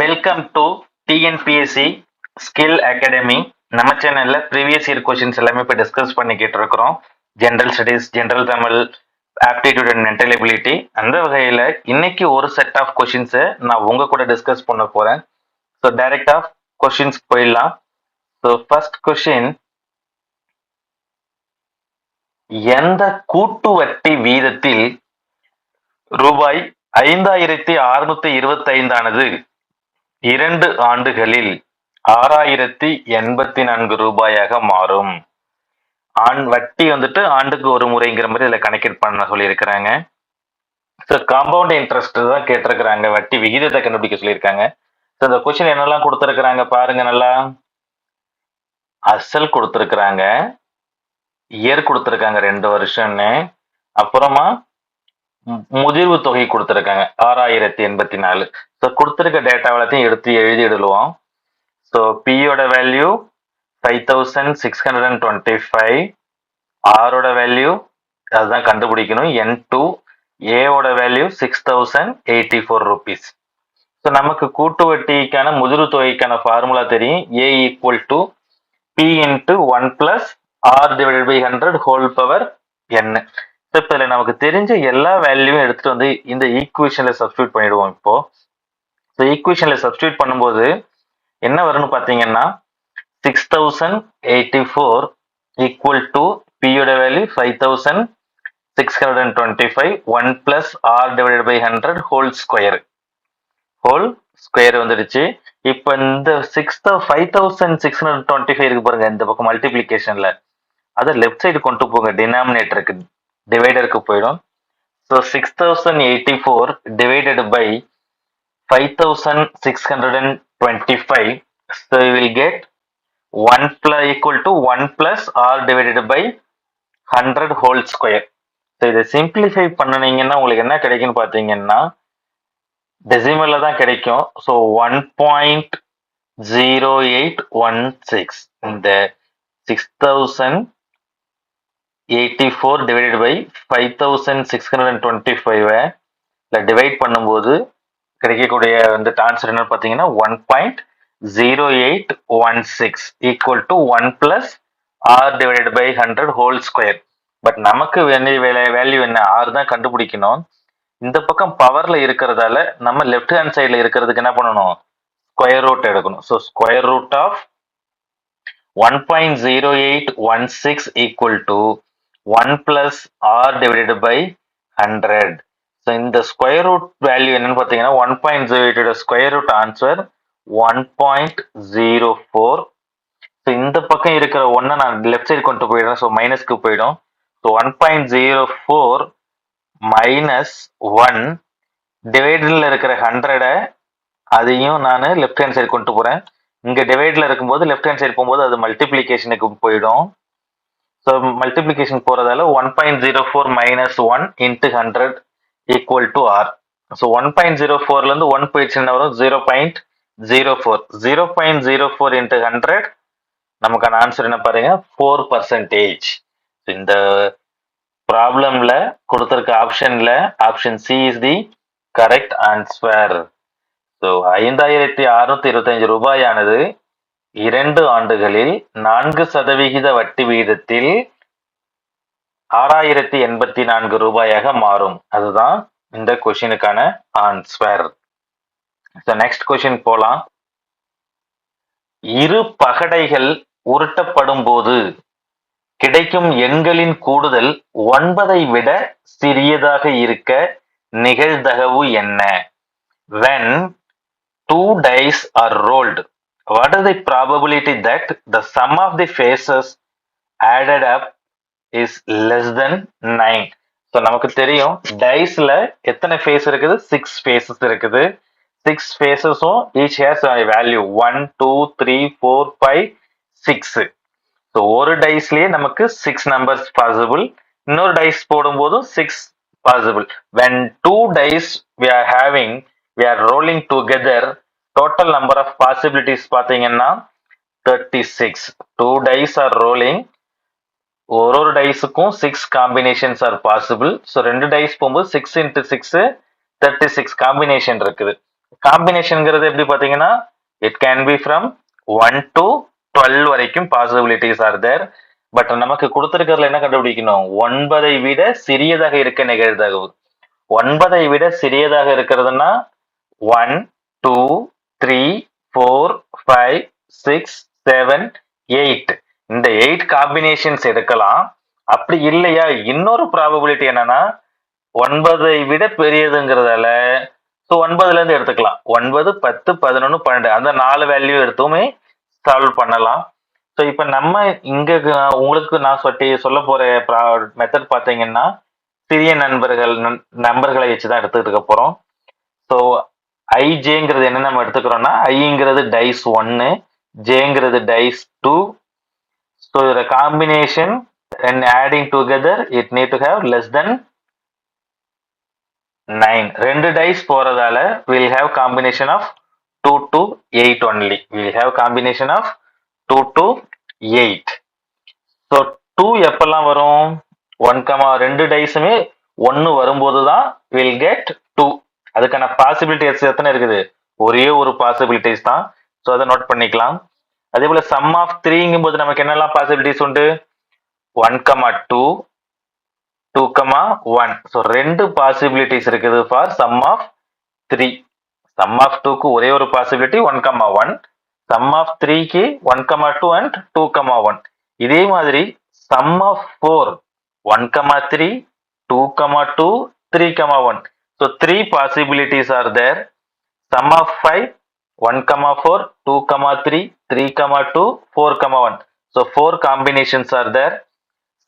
Welcome to TNPSC skill academy நம்ம சேனல்ல previous year questions எல்லாமே இப்போ டிஸ்கஸ் பண்ணிக்கிட்டு இருக்கிறோம். General studies general Tamil aptitude and mental ability அந்த வகையில் இன்னைக்கு ஒரு செட் ஆஃப் கொஷின்ஸை நான் உங்க கூட டிஸ்கஸ் பண்ண போறேன். ஸோ டைரக்ட் ஆஃப் கொஷின்ஸ் போயிடலாம். ஸோ ஃபர்ஸ்ட் கொஷின் எந்த கூட்டு வட்டி வீதத்தில் ரூபாய் ஐந்தாயிரத்தி அறுநூத்தி இருபத்தி ஐந்தானது இரண்டு ஆண்டுகளில் ஆறாயிரத்தி எண்பத்தி நான்கு ரூபாயாக மாறும். ஆண் வட்டி வந்துட்டு ஆண்டுக்கு ஒரு முறைங்கிற மாதிரி இதில் கணக்கீடு பண்ண சொல்லியிருக்கிறாங்க. ஸோ காம்பவுண்ட் இன்ட்ரெஸ்ட் தான் கேட்டிருக்கிறாங்க வட்டி விகிதத்தை கண்டுபிடிக்க சொல்லியிருக்காங்க. ஸோ இந்த கொஸ்டின் என்னெல்லாம் கொடுத்துருக்குறாங்க பாருங்க நல்லா. அசல் கொடுத்துருக்குறாங்க இயர் கொடுத்துருக்காங்க ரெண்டு வருஷம்னு. அப்புறமா முதிர்வு தொகை கொடுத்துருக்காங்க. ஆறாயிரத்தி எண்பத்தி நாலு. ஸோ கொடுத்துருக்க டேட்டா எல்லாத்தையும் எடுத்து எழுதிடுவோம். ஸோ பியோட value five thousand six hundred and twenty five ஆரோட வேல்யூ அதுதான் கண்டுபிடிக்கணும். என் டூ ஏவோட value six thousand eighty four rupees so நமக்கு கூட்டு வட்டிக்கான முதிர்வு தொகைக்கான ஃபார்முலா தெரியும். A equal to P into one plus R divided by hundred whole power N so இப்போ இதில் நமக்கு தெரிஞ்ச எல்லா வேல்யூவும் எடுத்துட்டு வந்து இந்த ஈக்குவேஷனில் சப்ஸ்டியூட் பண்ணிடுவோம் இப்போ. ஸோ ஈக்குவேஷனில் சப்ஸ்டியூட் பண்ணும்போது என்ன வரும்னு பார்த்தீங்கன்னா six thousand eighty four equal to பியோட value five thousand six hundred and twenty five one plus R divided by hundred whole square whole square வந்துடுச்சு. இப்போ இந்த six five thousand six hundred twenty five இருக்கு பாருங்க இந்த பக்கம் மல்டிபிளிகேஷன்ல அதை left side கொண்டு போங்க டினாமினேட்டருக்கு டிவைடருக்கு போயிடும். So six thousand eighty four divided by five thousand six hundred and twenty five so will get one plus equal to one plus R divided by hundred whole square so இதை simplify பண்ணுனீங்கன்னா உங்களுக்கு என்ன கிடைக்குன்னு பார்த்தீங்கன்னா டெசிமலில் தான் கிடைக்கும். So one point zero eight one six இந்த six thousand eighty four divided by five thousand six hundred and twenty ஃபைவை டிவைட் பண்ணும்போது கிடைக்கக்கூடிய வந்து ஆன்சர் என்ன பார்த்தீங்கன்னா one point zero eight one six equal to one plus R divided by hundred whole square but நமக்கு வேண்டிய value என்ன? R தான் கண்டுபிடிக்கணும். இந்த பக்கம் பவர்ல இருக்கிறதால நம்ம லெஃப்ட் ஹேண்ட் சைடில் இருக்கிறதுக்கு என்ன பண்ணணும்? ஸ்கொயர் ரூட் எடுக்கணும். So square root of one point zero eight one six equal to one plus R divided by hundred so இந்த ஸ்கொயர் ரூட் வேல்யூ என்னன்னு பார்த்தீங்கன்னா one point zero எயிட்டோட square root answer one point zero four so இந்த பக்கம் இருக்கிற ஒன்றை நான் left side கொண்டு போயிடுறேன். ஸோ மைனஸ்க்கு போயிடும். So one point zero four minus one டிவைடில் இருக்கிற ஹண்ட்ரடை அதையும் நான் லெஃப்ட் ஹேண்ட் சைடு கொண்டு போகிறேன் இங்கே டிவைடில் இருக்கும்போது லெஃப்ட் ஹேண்ட் சைடு போகும்போது அது மல்டிப்ளிகேஷனுக்கு போயிடும். ஸோ மல்டிபிளிகேஷன் போகிறதால one point zero four minus one into hundred equal to R so one point zero ஃபோர்லேருந்து one போயிடுச்சுன்னா வரும்? Zero point zero four zero point zero four into hundred நமக்கான answer என்ன பாருங்க? ஃபோர் பர்சன்டேஜ் இந்த ப்ராப்ளம்ல கொடுத்துருக்க ஆப்ஷன்ல option C is the correct answer so ஐந்தாயிரத்தி அறுநூத்தி இருபத்தஞ்சு ரூபாயானது இரண்டு ஆண்டுகளில் நான்கு சதவிகித வட்டி விகிதத்தில் ஆறாயிரத்தி எண்பத்தி நான்கு ரூபாயாக மாறும். அதுதான் இந்த கொஷினுக்கான ஆன்சர் ஸோ நெக்ஸ்ட் கொஷின் போலாம். இரு பகடைகள் உருட்டப்படும் போது கிடைக்கும் எண்களின் கூடுதல் ஒன்பதை விட சிறியதாக இருக்க நிகழ்தகவு என்ன? When two dice are rolled what is the probability that the sum of the faces added up is less than 9 so நமக்கு தெரியும் டைஸ்ல எத்தனை ஃபேஸ் இருக்குது? சிக்ஸ் ஃபேஸஸ் இருக்குது. Six ஃபேஸஸும் each has value one two three four five six so ஒரு டைஸ்லயே நமக்கு six numbers possible இன்னொரு dice போடும்போதும் six possible when two dice we are having we are rolling together total number of possibilities பார்த்தீங்கன்னா thirty six two dice are rolling ஒரு ஒரு டைஸுக்கும் six combinations are possible so ரெண்டு dice போகும்போது six into six thirty six combination இருக்குது. காம்பினேஷனுங்கிறது எப்படி பார்த்தீங்கன்னா it can be from one to twelve வரைக்கும் பாசிபிலிட்டிஸ் ஆர் தேர் பட் நமக்கு கொடுத்துருக்கிறதுல என்ன கண்டுபிடிக்கணும்? ஒன்பதை விட சிறியதாக இருக்க நிகழ்தகவு. ஒன்பதை விட சிறியதாக இருக்கிறதுனா one two three four five six seven eight. இந்த எயிட் காம்பினேஷன்ஸ் எடுக்கலாம். அப்படி இல்லையா? இன்னொரு ப்ராபபிலிட்டி என்னன்னா ஒன்பதை விட பெரியதுங்கிறதால ஸோ ஒன்பதுலேருந்து எடுத்துக்கலாம். ஒன்பது பத்து பதினொன்று பன்னெண்டு. அந்த நாலு வேல்யூ எடுத்துமே சால்வ் பண்ணலாம். ஸோ இப்போ நம்ம இங்கே உங்களுக்கு நான் சொல்லி சொல்ல போகிற ப்ரா மெத்தட் பார்த்தீங்கன்னா சிறிய நண்பர்கள் நண்பர்களை நம்பர்களை வச்சு தான் எடுத்துக்கிட்டு இருக்க போகிறோம் ஸோ ஐஜேங்கிறது என்ன நம்ம எடுத்துக்கிறோம்னா ஐங்கிறது டைஸ் ஒன்னு ஜேங்கிறது டைஸ் டூ ஸோ இதோட combination and adding together it need to have less than nine ரெண்டு dice போறதால will have combination of two to eight only will have combination of two to eight so two எப்பெல்லாம் வரும்? One comma ரெண்டு டைஸுமே ஒன்று வரும்போது தான் will get two அதுக்கான possibilities எத்தனை இருக்குது? ஒரே ஒரு பாசிபிலிட்டிஸ் தான். ஸோ அதை நோட் பண்ணிக்கலாம். அதே போல சம் ஆஃப் த்ரீங்கும் போது நமக்கு என்னெல்லாம் பாசிபிலிட்டிஸ் உண்டு? One comma two two comma one so ரெண்டு பாசிபிலிட்டிஸ் இருக்குது for sum of three sum of டூக்கு ஒரே ஒரு possibility one comma one sum of த்ரீக்கு one comma two and two comma one இதே மாதிரி sum of four one comma three two comma two three comma one So three possibilities are there. Sum of 5, 1 comma 4, 2 comma 3, 3 comma 2, 4 comma 1. So four combinations are there.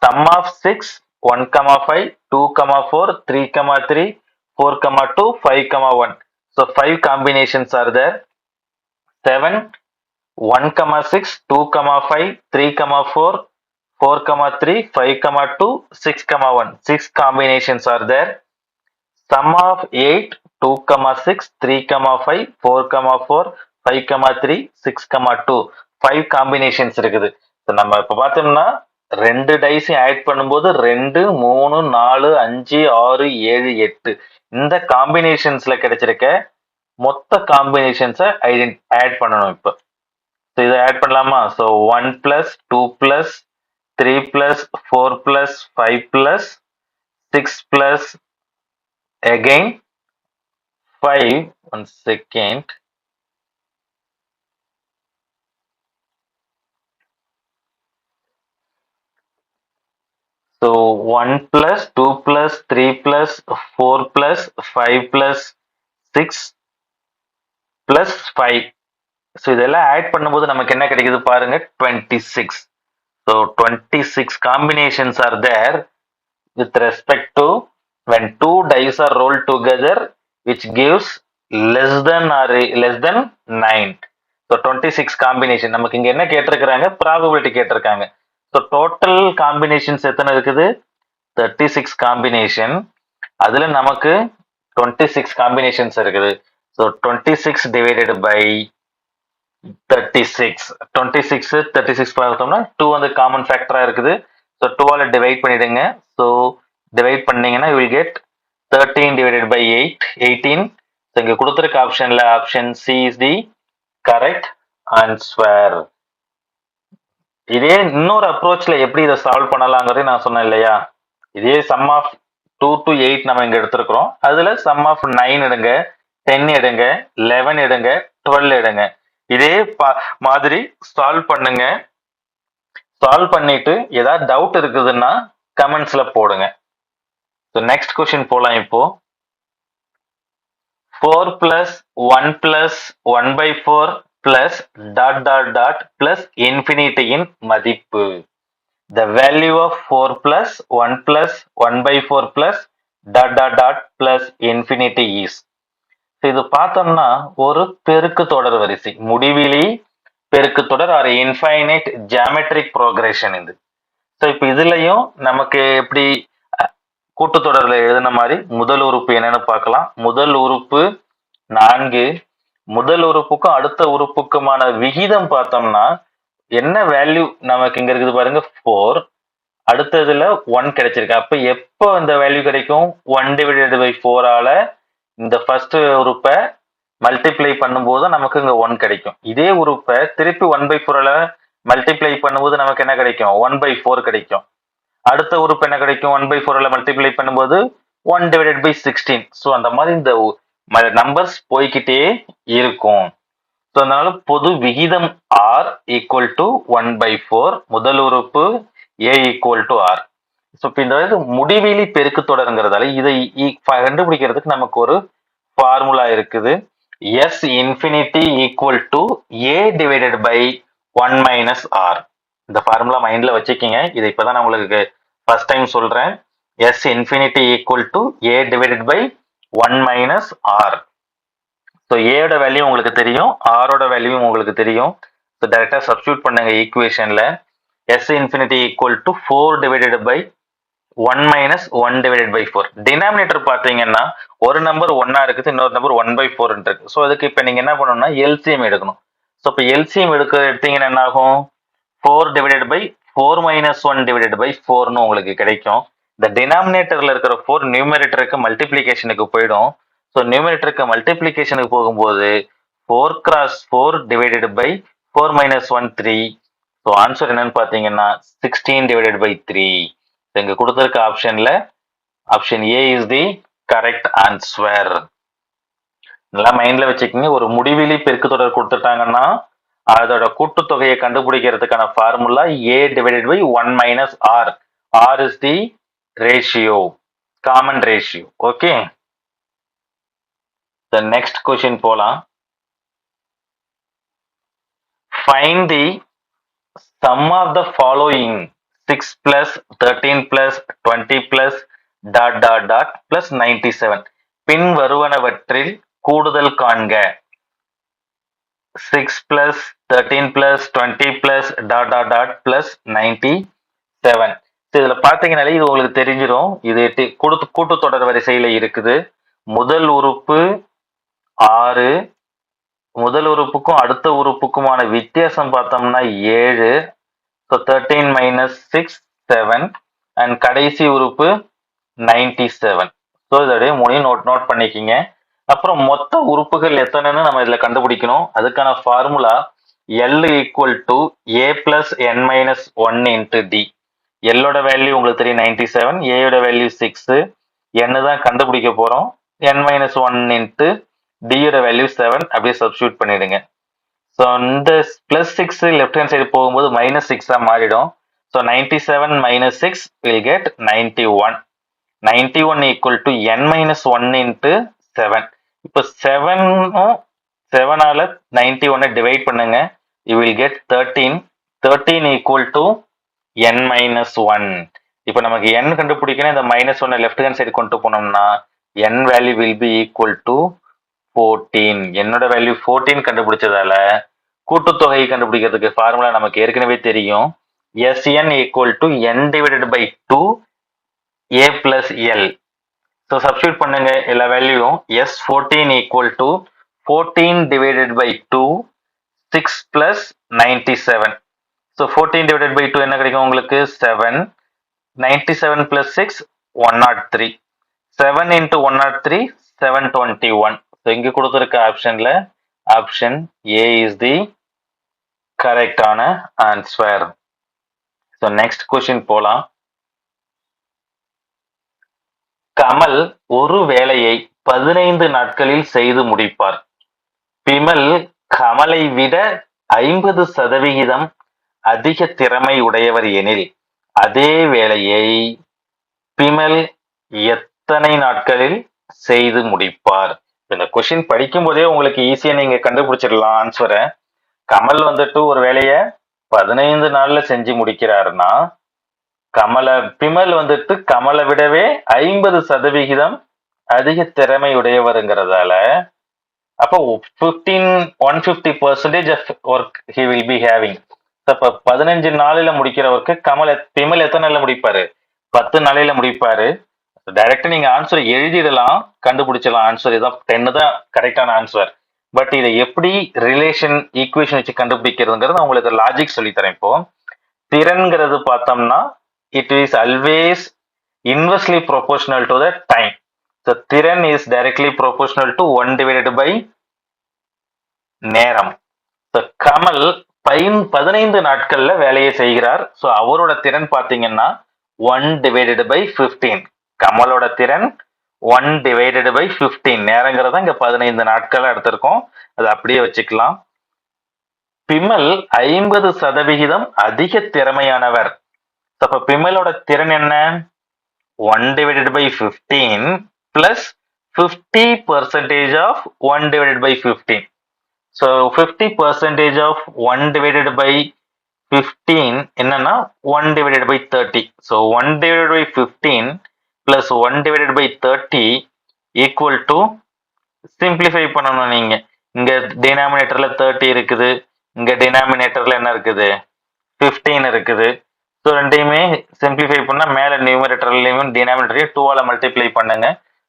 Sum of 6, 1 comma 5, 2 comma 4, 3 comma 3, 4 comma 2, 5 comma 1. So five combinations are there. 7, 1 comma 6, 2 comma 5, 3 comma 4, 4 comma 3, 5 comma 2, 6 comma 1. Six combinations are there. Sum of 8 2 comma 6 3 comma 5 4 comma 4 5 comma 3 6 comma 2 five combinations இருக்குது. So நம்ம இப்ப பார்த்தோம்னா ரெண்டு டைஸையும் add பண்ணும்போது ரெண்டு மூணு நாலு அஞ்சு ஆறு ஏழு எட்டு. இந்த காம்பினேஷன்ஸ்ல கிடைச்சிருக்க மொத்த காம்பினேஷன்ஸை ஐடென்டி ஆட் பண்ணணும் இப்போ. ஸோ இதை ஆட் பண்ணலாமா? So one plus two plus three plus four plus five plus six plus again 5 one second so 1 plus 2 plus 3 plus 4 plus 5 plus 6 plus 5 so இதெல்லாம் ஆட் பண்ணும்போது நமக்கு என்ன கிடைக்குது பாருங்க 26 so 26 combinations are there with respect to when two dice are rolled together which gives less than or less than 9 so 26 combination. நமக்கு இங்கே என்ன கேட்டிருக்கிறாங்க? ப்ராபபிலிட்டி கேட்டிருக்காங்க. ஸோ டோட்டல் காம்பினேஷன்ஸ் எத்தனை இருக்குது? தேர்ட்டி சிக்ஸ் காம்பினேஷன் அதில் நமக்கு டுவெண்ட்டி சிக்ஸ் காம்பினேஷன்ஸ் இருக்குது. So twenty six divided by thirty six twenty six thirty six பார்த்தோம்னா டூ வந்து காமன் ஃபேக்டரா இருக்குது. ஸோ டூவால் டிவைட் பண்ணிடுங்க. ஸோ டிவைட் பண்ணீங்கன்னா you will get thirteen divided by eight eighteen so இங்கே கொடுத்துருக்க ஆப்ஷனில் option C is the correct answer இதே இன்னொரு அப்ரோச்சில் எப்படி இதை சால்வ் பண்ணலாங்கிறதை நான் சொன்னேன் இல்லையா? இதே sum of two to eight நம்ம இங்கே எடுத்திருக்கிறோம். அதில் சம் ஆஃப் நைன் எடுங்க டென் எடுங்க லெவன் எடுங்க டுவெல் எடுங்க. இதே பா- மாதிரி சால்வ் பண்ணுங்க. சால்வ் பண்ணிட்டு ஏதாவது டவுட் இருக்குதுன்னா கமெண்ட்ஸில் போடுங்க. ஸோ நெக்ஸ்ட் கொஸ்டின் போகலாம் இப்போ. Four plus one plus one by four plus dot dot dot plus இன்ஃபினிட்டியின் மதிப்பு. The value of four plus one plus one by four plus dot dot dot plus infinity is இது பார்த்தோம்னா ஒரு பெருக்கு தொடர் வரிசை. முடிவிலி பெருக்கு தொடர் ஆர் இன்ஃபைனைட் ஜியாமெட்ரிக் ப்ரோக்ரேஷன் இது. ஸோ இப்போ இதுலயும் நமக்கு எப்படி கூட்டத்தொடரில் எழுதின மாதிரி முதல் உறுப்பு என்னன்னு பார்க்கலாம். முதல் உறுப்பு நான்கு. முதல் உறுப்புக்கும் அடுத்த உறுப்புக்குமான விகிதம் பார்த்தோம்னா என்ன வேல்யூ நமக்கு இங்க இருக்குது பாருங்க? ஃபோர் அடுத்ததுல ஒன் கிடைச்சிருக்கு. அப்ப எப்போ இந்த வேல்யூ கிடைக்கும்? ஒன் டிவைடட் பை ஃபோரால இந்த ஃபர்ஸ்ட் உறுப்பை மல்டிப்ளை பண்ணும்போது நமக்கு இங்க ஒன் கிடைக்கும். இதே உறுப்பை திருப்பி ஒன் பை ஃபோரால மல்டிப்ளை பண்ணும்போது நமக்கு என்ன கிடைக்கும்? ஒன் பை ஃபோர் கிடைக்கும். அடுத்த உறுப்பு என்ன கிடைக்கும்? ஒன் பை ஃபோர்ல மல்டிப்ளை பண்ணும்போது one divided by sixteen so அந்த மாதிரி இந்த நம்பர்ஸ் போய்க்கிட்டே இருக்கும். ஸோ அதனால பொது விகிதம் R equal to one by four முதல் உறுப்பு A equal to R so இப்போ இந்த இது முடிவிலி பெருக்கு தொடருங்கிறதால இதை கண்டுபிடிக்கிறதுக்கு நமக்கு ஒரு ஃபார்முலா இருக்குது. S infinity equal to A divided by one minus R இந்த ஃபார்முலா மைண்டில் வச்சுக்கிங்க. இப்போ தான் நான் உங்களுக்கு ஃபர்ஸ்ட் டைம் சொல்கிறேன் S infinity equal to A divided by one minus R so ஏயோட வேல்யூ உங்களுக்கு தெரியும் ஆரோட வேல்யூ உங்களுக்கு தெரியும். ஸோ டேரெக்டாக சப்ஸ்டியூட் பண்ணுங்க ஈக்குவேஷனில் S infinity equal to four divided by one minus one divided by four denominator பார்த்தீங்கன்னா ஒரு நம்பர் ஒன்னா இருக்குது இன்னொரு நம்பர் ஒன் பை ஃபோர் இருக்கு. ஸோ அதுக்கு இப்போ நீங்கள் என்ன பண்ணணும்னா எல்சிஎம் எடுக்கணும். ஸோ இப்போ எல்சிஎம் எடுக்க எடுத்தீங்கன்னா என்ன ஆகும்? Four divided by four minus one divided by ஃபோர்னு உங்களுக்கு கிடைக்கும். இந்த டினாமினேட்டரில் இருக்கிற ஃபோர் நியூமரேட்டருக்கு மல்டிப்ளிகேஷனுக்கு போயிடும். ஸோ நியூமரேட்டருக்கு மல்டிப்ளிகேஷனுக்கு போகும்போது four cross four divided by four minus one three so answer என்னன்னு பார்த்தீங்கன்னா சிக்ஸ்டீன் டிவைடட் பை த்ரீ இங்க கொடுத்துருக்க ஆப்ஷனில் option A is the correct answer நல்லா மைண்டில் வச்சுக்கோங்க. ஒரு முடிவிலி பெருக்கு தொடர் கொடுத்துட்டாங்கன்னா அதோட கூட்டுத்தொகையை கண்டுபிடிக்கிறதுக்கான formula a divided by one minus r r is the ratio common ratio okay next question போலாம். Find the sum of the following six plus thirteen plus twenty plus dot dot dot plus ninety seven பின் வருவனவற்றில் கூடுதல் காண்க. 6 plus 13 plus 20 plus dot dot dot plus 97 So, இதில் பாத்தீங்கன்னாலே இது உங்களுக்கு தெரிஞ்சிடும் இது கூட்டு கூட்டுத்தொடர் வரிசையில் இருக்குது. முதல் உறுப்பு ஆறு. முதல் உறுப்புக்கும் அடுத்த உறுப்புக்குமான வித்தியாசம் பார்த்தோம்னா ஏழு. So thirteen minus six seven and கடைசி உறுப்பு நைன்டி செவன் ஸோ இதோடைய மொழியும் நோட் நோட் பண்ணிக்கிங்க. அப்புறம் மொத்த உறுப்புகள் எத்தனைன்னு நம்ம இதில் கண்டுபிடிக்கணும். அதுக்கான formula l equal to a plus n minus one into d எல்லோட value உங்களுக்கு தெரியும் நைன்டி செவன் ஏயோட வேல்யூ சிக்ஸு என்ன தான் கண்டுபிடிக்க போகிறோம் என் மைனஸ் ஒன் இன்ட்டு டியோட வேல்யூ செவன் அப்படியே சப்ஸ்டியூட் பண்ணிடுங்க. ஸோ இந்த plus six left hand side போகும்போது மைனஸ் சிக்ஸாக மாறிடும். So ninety seven minus six will get ninety one ninety one equal to n minus one into seven இப்போ செவனும் செவனால ninety ஒன்னை டிவைட் பண்ணுங்க. You will get thirteen thirteen equal to n minus one இப்போ நமக்கு என் கண்டுபிடிக்கணும். இந்த மைனஸ் ஒன்னை left hand side கொண்டு போனோம்னா n value will be equal to fourteen என்னோட வேல்யூ ஃபோர்டீன் கண்டுபிடிச்சதால கூட்டுத்தொகையை கண்டுபிடிக்கிறதுக்கு ஃபார்முலா நமக்கு ஏற்கனவே தெரியும். S n equal to n divided by two a plus l so substitute பண்ணுங்க. எல்லா வேல்யூவும் S fourteen equal to fourteen divided by two six plus ninety seven so fourteen divided by two என்ன கிடைக்கும் உங்களுக்கு? Seven ninety seven plus six one nought three seven into one nought three seven twenty one so இங்கே கொடுத்துருக்க ஆப்ஷனில் option A is தி கரெக்டான answer so next question போகலாம் கமல் ஒரு வேலையை பதினைந்து நாட்களில் செய்து முடிப்பார். பிமல் கமலை விட ஐம்பது சதவிகிதம் அதிக திறமை உடையவர் எனில் அதே வேலையை பிமல் எத்தனை நாட்களில் செய்து முடிப்பார்? இந்த கொஸ்டின் படிக்கும் போதே உங்களுக்கு ஈஸியா நீங்க கண்டுபிடிச்சிடலாம் ஆன்சரை கமல் வந்துட்டு ஒரு வேலையை பதினைந்து நாள்ல செஞ்சு முடிக்கிறாருன்னா கமல பிமல் வந்துட்டு கமலை விடவே ஐம்பது சதவிகிதம் அதிக திறமை உடையவருங்கிறதால அப்போ fifteen one fifty percentage of work he will be having இப்போ பதினஞ்சு நாளில் முடிக்கிறவருக்கு கமல் பிமல் எத்தனை நாளில் முடிப்பாரு? பத்து நாளையில் முடிப்பாரு. டைரக்டா நீங்க ஆன்சர் எழுதிடலாம் கண்டுபிடிச்சிடலாம். ஆன்சர் இதான் டென்னு தான் கரெக்டான ஆன்சர் பட் இதை எப்படி ரிலேஷன் ஈக்குவேஷன் வச்சு கண்டுபிடிக்கிறதுங்கிறது நான் உங்களுக்கு லாஜிக் சொல்லித்தரேன் இப்போ. திறன்கிறது பார்த்தோம்னா it is always inversely proportional to the time so திறன் is directly proportional to one divided by நேரம். ஸோ கமல் பைன் பதினைந்து நாட்கள்ல வேலையை செய்கிறார். ஸோ அவரோட திறன் பார்த்தீங்கன்னா ஒன் டிவைடட் பை ஃபிஃப்டீன் கமலோட திறன் ஒன் டிவைடட் பை ஃபிஃப்டீன் நேரங்கிறத இங்க பதினைந்து நாட்களா எடுத்திருக்கோம். அது அப்படியே வச்சுக்கலாம். பிமல் ஐம்பது சதவிகிதம் அதிக திறமையானவர். அப்ப பிமலோட திறன் என்ன? One divided by fifteen plus fifty percentage of one divided by fifteen so fifty percentage of one divided by fifteen என்னன்னா one divided by thirty so one divided by fifteen plus one divided by thirty equal to simplify பண்ணணும் நீங்க. இங்க டினாமினேட்டர்ல thirty இருக்குது. இங்க டினாமினேட்டர்ல என்ன இருக்குது? Fifteen இருக்குது. So ரெண்டையுமே சிம்பிளிஃபை பண்ணால் மேலே நியூமரேட்டர்லையும் டினாமினேட்டரையும் டூவால் மல்டிப்ளை பண்ணுங்க.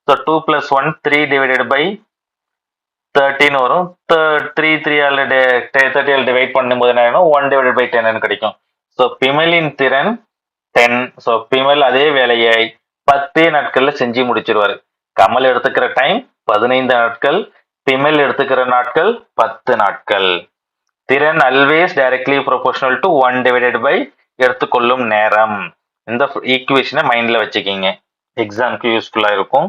So two plus one three divided by thirty வரும். Three three all thirty all divide பண்ணும்போது என்ன ஆகும் ஒன் டிவைடட் பை டென்னு கிடைக்கும். ஸோ பிமலின் திறன் டென் ஸோ பிமல் அதே வேலையை பத்தே நாட்களில் செஞ்சு முடிச்சிருவாரு. கமல் எடுத்துக்கிற டைம் பதினைந்து நாட்கள். பிமல் எடுத்துக்கிற நாட்கள் பத்து நாட்கள். திறன் always directly proportional to one divided by எடுத்துக்கொள்ளும் நேரம். இந்த ஈக்குவேஷனை மைண்ட்ல வச்சுக்கிங்க. எக்ஸாம்க்கு யூஸ்ஃபுல்லா இருக்கும்.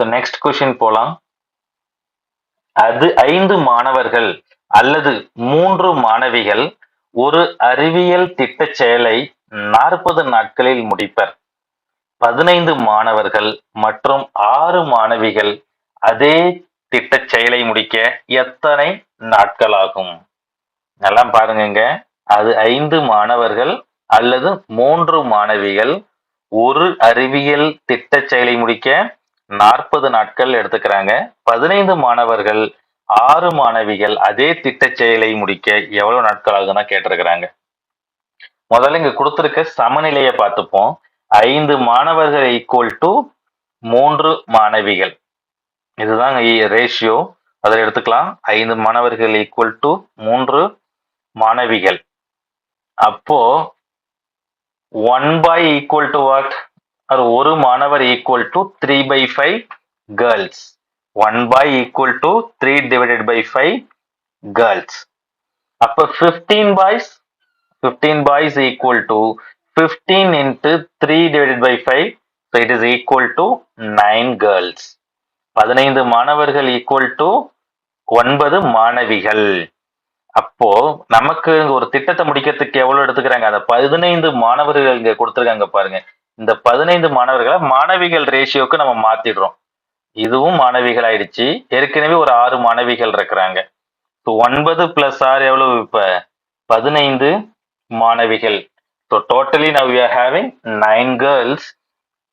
ஸோ நெக்ஸ்ட் கொஷின் போலாம். அது ஐந்து மாணவர்கள் அல்லது மூன்று மாணவிகள் ஒரு அறிவியல் திட்ட செயலை நாற்பது நாட்களில் முடிப்பர். பதினைந்து மாணவர்கள் மற்றும் ஆறு மாணவிகள் அதே திட்ட செயலை முடிக்க எத்தனை நாட்கள் ஆகும்? நல்லா பாருங்க அது ஐந்து மாணவர்கள் அல்லது மூன்று மாணவிகள். ஒரு அறிவியல் திட்டச் செயலை முடிக்க நாற்பது நாட்கள் எடுத்துக்கிறாங்க. பதினைந்து மாணவர்கள் ஆறு மாணவிகள் அதே திட்டச் செயலை முடிக்க எவ்வளவு நாட்கள் ஆகுதுன்னா கேட்டிருக்கிறாங்க. முதல்ல இங்க கொடுத்துருக்க சமநிலையை பார்த்துப்போம். ஐந்து மாணவர்கள் ஈக்குவல் டு மூன்று மாணவிகள். இதுதான் ரேஷியோ அதில் எடுத்துக்கலாம். ஐந்து மாணவர்கள் ஈக்குவல் டு மூன்று மாணவிகள். அப்போ one by equal to what அது ஒரு மாணவர் equal to three by five girls one by equal to three divided by five girls அப்போ fifteen boys fifteen boys equal to fifteen into three divided by five so it is equal to nine girls பதினைந்து மாணவர்கள் equal to ஒன்பது மாணவிகள். அப்போ நமக்கு ஒரு திட்டத்தை முடிக்கிறதுக்கு எவ்வளவு எடுத்துக்கிறாங்க? அந்த பதினைந்து மாணவர்கள் இங்க கொடுத்துருக்காங்க பாருங்க. இந்த பதினைந்து மாணவர்களை மாணவிகள் ரேஷியோக்கு நம்ம மாத்திடுறோம். இதுவும் மாணவிகள் ஆயிடுச்சு. ஏற்கனவே ஒரு ஆறு மாணவிகள் இருக்கிறாங்க. ஸோ ஒன்பது பிளஸ் ஆறு எவ்வளவு இப்ப? பதினைந்து மாணவிகள். So totally now you are having nine girls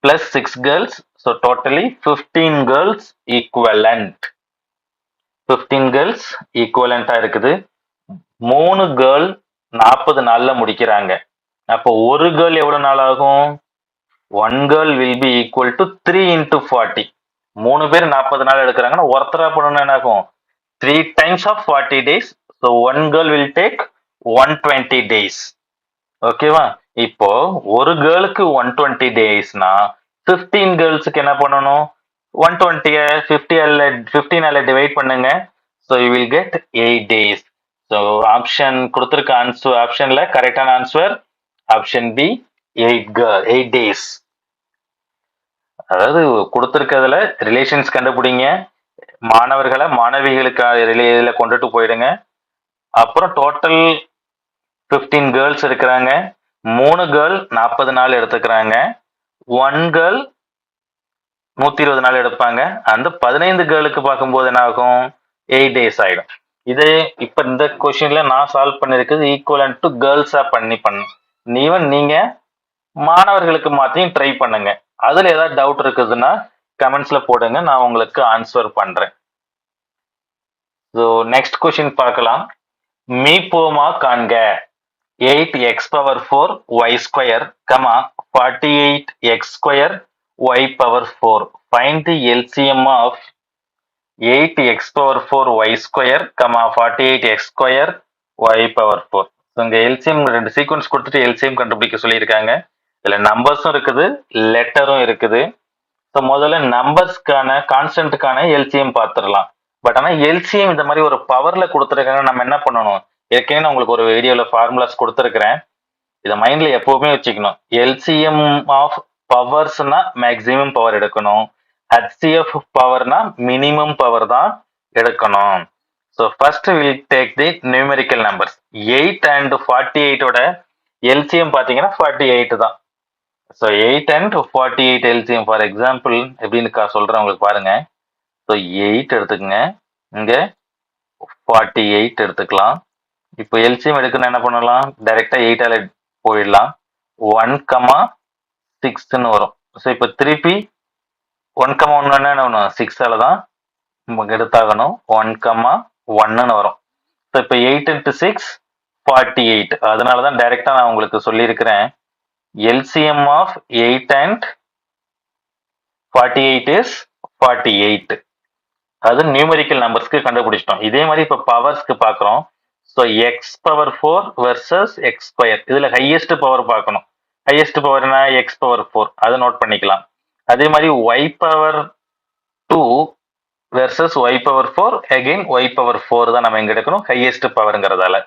plus six girls so totally fifteen girls equivalent fifteen girls ஈக்குவலண்டா இருக்குது. மூணு கேர்ள் நாற்பது நாள்ல முடிக்கிறாங்க. அப்போ ஒரு கேர்ள் எவ்வளவு நாள் ஆகும்? One girl will be equal to three into forty மூணு பேர் நாற்பது நாள் எடுக்கிறாங்கன்னா ஒருத்தரா பண்ணணும் என்ன ஆகும்? Three times of forty days so one girl will take one twenty days ஓகேவா இப்போ ஒரு கேர்ளுக்கு ஒன் டுவெண்ட்டி டேஸ்னா ஃபிஃப்டீன் கேர்ள்ஸுக்கு என்ன பண்ணணும்? ஒன் டுவெண்ட்டியை ஃபிஃப்டி அல்ல ஃபிஃப்டீனால டிவைட் பண்ணுங்க. So you will get eight days so option கொடுத்துருக்க ஆன்சர் ஆப்ஷன்ல கரெக்டான answer option B eight girl eight days அதாவது கொடுத்துருக்கிறதுல ரிலேஷன்ஸ் கண்டுபிடிங்க. மாணவர்களை மாணவிகளுக்கு இதில் கொண்டுட்டு போயிடுங்க. அப்புறம் டோட்டல் ஃபிஃப்டீன் கேர்ள்ஸ் இருக்கிறாங்க. மூணு கேர்ள் நாற்பது நாள் எடுத்துக்கிறாங்க. ஒன் கேர்ள் நூற்றி இருபது நாள் எடுப்பாங்க. அந்த பதினைந்து கேர்ளுக்கு பார்க்கும்போது என்ன ஆகும் எயிட் டேஸ் ஆகிடும் இது இப்ப இந்த கொஸ்டின்ல நான் சால்வ் பண்ணிருக்கிறது ஈக்குவலன் டு கேர்ள்ஸா பண்ணி பண்ண. ஈவன் நீங்க மாணவர்களுக்கு மாத்தியும் ட்ரை பண்ணுங்க. அதுல ஏதாவது டவுட் இருக்குதுன்னா கமெண்ட்ஸ்ல போடுங்க. நான் உங்களுக்கு ஆன்சர் பண்றேன். ஸோ நெக்ஸ்ட் கொஸ்டின் பார்க்கலாம். மீ போமா காண்க. Eight x power four y square comma forty eight x square y power four find the LCM of eight x power four y square comma forty eight x square y power four இங்க LCM ரெண்டு sequence கொடுத்துட்டு LCM கண்டுபிடிக்க சொல்லியிருக்காங்க. இதுல நம்பர்ஸும் இருக்குது லெட்டரும் இருக்குது. ஸோ முதல்ல நம்பர்ஸ்க்கான கான்ஸ்டன்ட்டுக்கான எல்சிஎம் பார்த்துடலாம். பட் ஆனால் எல்சிஎம் இந்த மாதிரி ஒரு பவர்ல கொடுத்துருக்காங்க நம்ம என்ன பண்ணணும்? ஏற்கனவே நான் உங்களுக்கு ஒரு வீடியோவில் ஃபார்முலாஸ் கொடுத்துருக்குறேன். இதை மைண்ட்ல எப்பவுமே வச்சுக்கணும். எல்சிஎம் ஆஃப் பவர்ஸ்னா மேக்ஸிமம் பவர் எடுக்கணும். HCF பவர்னா மினிமம் பவர் தான் எடுக்கணும். So first will take the numerical numbers eight and forty எயிட்டோட LCM பார்த்தீங்கன்னா ஃபார்ட்டி எயிட் தான் so eight and forty eight LCM for example எப்படின்னு கா- உங்களுக்கு பாருங்க. ஸோ எயிட் எடுத்துக்கங்க. இங்கே ஃபார்ட்டி எயிட் எடுத்துக்கலாம். இப்போ எல்சிஎம் எடுக்கணும் என்ன பண்ணலாம்? டைரெக்டாக எயிட்டால் போயிடலாம். ஒன் கமா சிக்ஸ்ன்னு வரும். ஸோ இப்போ திருப்பி ஒன் கம்மா ஒன்று என்ன ஒன்று சிக்ஸால தான் நமக்கு எடுத்தாகணும். ஒன் கம்மா ஒன்னுன்னு வரும். ஸோ இப்போ eight into six forty eight அதனால தான் டைரெக்டாக நான் உங்களுக்கு சொல்லியிருக்கிறேன். LCM of eight and forty eight is forty eight அது நியூமெரிக்கல் நம்பர்ஸ்க்கு கண்டுபிடிச்சிட்டோம். இதே மாதிரி இப்போ பவர்ஸ்க்கு பார்க்குறோம். So x power four versus x square இதில் ஹையஸ்ட் பவர் பார்க்கணும். ஹையஸ்ட் பவர்னா எக்ஸ் பவர் ஃபோர் அதை நோட் பண்ணிக்கலாம். அதே மாதிரி y power two versus y power four again y power four தான் நம்ம எங்க எடுக்கணும் ஹையஸ்ட் பவர்ங்கிறதால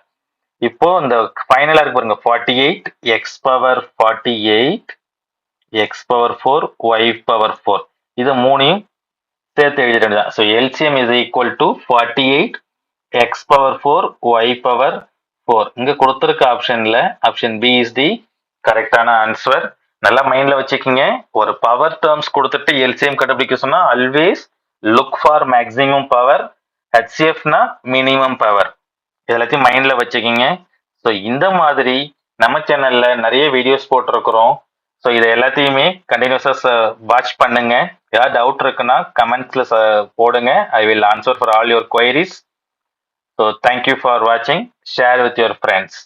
இப்போ இந்த ஃபைனலா இருக்கு பாருங்க forty eight x power forty eight x power four y power four இது மூணையும் சேர்த்து எழுதிட்டு தான் so LCM is equal to forty eight x power four y power four இங்க கொடுத்துருக்க ஆப்ஷன்ல ஆப்ஷன் பி இஸ் தி கரெக்டான ஆன்சர் நல்லா மைண்ட்ல வச்சுக்கிங்க. ஒரு பவர் டேர்ம்ஸ் கொடுத்துட்டு எல்சிஎம் கண்டுபிடிக்க சொன்னா always look for maximum power ஹெச்சிஎஃப்னா minimum power எல்லாத்தையும் மைண்ட்ல வச்சுக்கிங்க. ஸோ இந்த மாதிரி நம்ம சேனல்ல நிறைய வீடியோஸ் போட்டிருக்கிறோம். ஸோ இதை எல்லாத்தையுமே கண்டினியூஸாக வாட்ச் பண்ணுங்க. ஏதாவது டவுட் இருக்குன்னா கமெண்ட்ஸ்ல போடுங்க. I will answer for all your queries so thank you for வாட்சிங் ஷேர் வித் யுவர் ஃப்ரெண்ட்ஸ்